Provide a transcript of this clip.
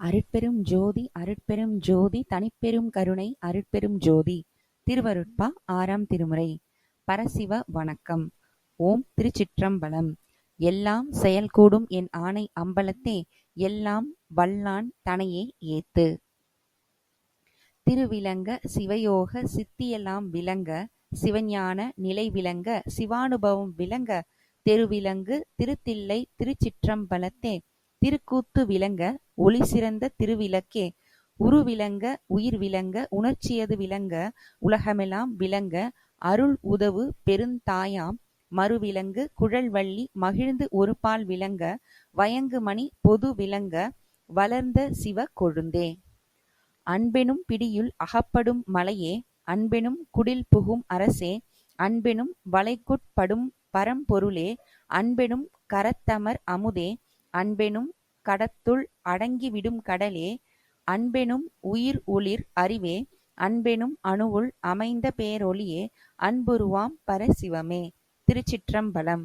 அருட்பெரும் ஜோதி அருட்பெரும் ஜோதி தனிப்பெரும் கருணை அருட்பெரும் ஜோதி. திருவருட்பா ஆறாம் திருமுறை. பரசிவ வணக்கம். ஓம் திருச்சிற்றம்பலம். எல்லாம் செயல்கூடும் என் ஆணை அம்பலத்தே எல்லாம் வல்லான் தனையே ஏத்து. திருவிலங்க சிவயோக சித்தியெல்லாம் விளங்க சிவஞான நிலை விளங்க சிவானுபவம் விளங்க தெருவிலங்கு திருத்தில்லை திருச்சிற்றம்பலத்தே திருக்கூத்து விளங்க ஒளி சிறந்த திருவிளக்கே. உருவிளங்க உயிர் விளங்க உணர்ச்சியது விளங்க உலகமெல்லாம் விளங்க அருள் உதவு பெருந்தாயாம் மறுவிலங்கு குழல்வள்ளி மகிழ்ந்து ஒருபால் விளங்க வயங்குமணி பொது விளங்க வளர்ந்த சிவ கொழுந்தே. அன்பெனும் பிடியுள் அகப்படும் மலையே அன்பெனும் குடில் புகும் அரசே அன்பெனும் வளைக்குட்படும் பரம்பொருளே அன்பெனும் கரத்தமர் அமுதே அன்பெனும் கடத்துள் அடங்கிவிடும் கடலே அன்பெனும் உயிர் ஒளிர் அறிவே அன்பெனும் அணுவுள் அமைந்த பேரொளியே அன்புருவாம் பரசிவமே. திருச்சிற்றம்பலம்.